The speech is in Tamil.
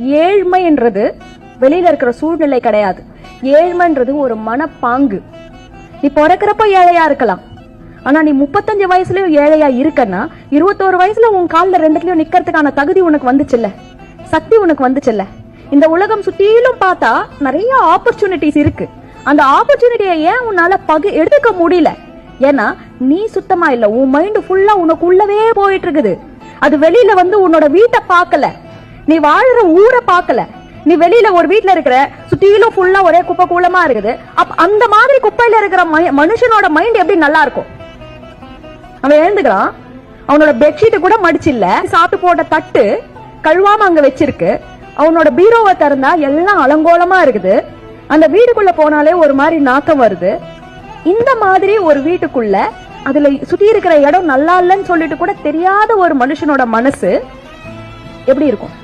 ஏழ்மைன்றது வெளியில இருக்கிற சூழ்நிலை கிடையாது. ஏழ்மைன்றது ஒரு மனப்பாங்கு. நீ பிறக்கிறப்ப ஏழையா இருக்கலாம். ஆனா நீ முப்பத்தஞ்சு வயசுலயும் ஏழையா இருக்கன்னா இருபத்தோரு வயசுல உன் காலில் ரெண்டுலயும் நிக்கிறதுக்கான தகுதி உனக்கு வந்துச்சுல்ல. சக்தி உனக்கு வந்துச்சுல்ல. இந்த உலகம் சுத்தியிலும் பார்த்தா நிறைய ஆப்பர்ச்சுனிட்டிஸ் இருக்கு. அந்த ஆப்பர்ச்சுனிட்டியை ஏன் உன்னால பகு எடுத்துக்க முடியல? ஏன்னா நீ சுத்தமா இல்ல. உன் மைண்ட் ஃபுல்லா உனக்குள்ளவே போயிட்டு இருக்குது அது வெளியில வந்து உன்னோட வீட்டை பார்க்கல. நீ வாழ்ற ஊரை பார்க்கல. நீ வெளியில ஒரு வீட்டுல இருக்கிற சுத்திலும் ஃபுல்லா ஒரே குப்பை கூலமா இருக்குது. அப்ப அந்த மாதிரி குப்பையில இருக்கிற மனுஷனோட மைண்ட் எப்படி நல்லா இருக்கும்? அவன் எழுந்துக்கிறான். அவனோட பெட்ஷீட் கூட மடிச்சில்ல. சாப்பிட்டு போட்ட தட்டு கழுவாம அங்க வச்சிருக்கு. அவனோட பீரோவை திறந்தா எல்லாம் அலங்கோலமா இருக்குது. அந்த வீட்டுக்குள்ள போனாலே ஒரு மாதிரி நாக்கம் வருது. இந்த மாதிரி ஒரு வீட்டுக்குள்ள அதுல சுத்தி இருக்கிற இடம் நல்லா இல்லைன்னு சொல்லிட்டு கூட தெரியாத ஒரு மனுஷனோட மனசு எப்படி இருக்கும்?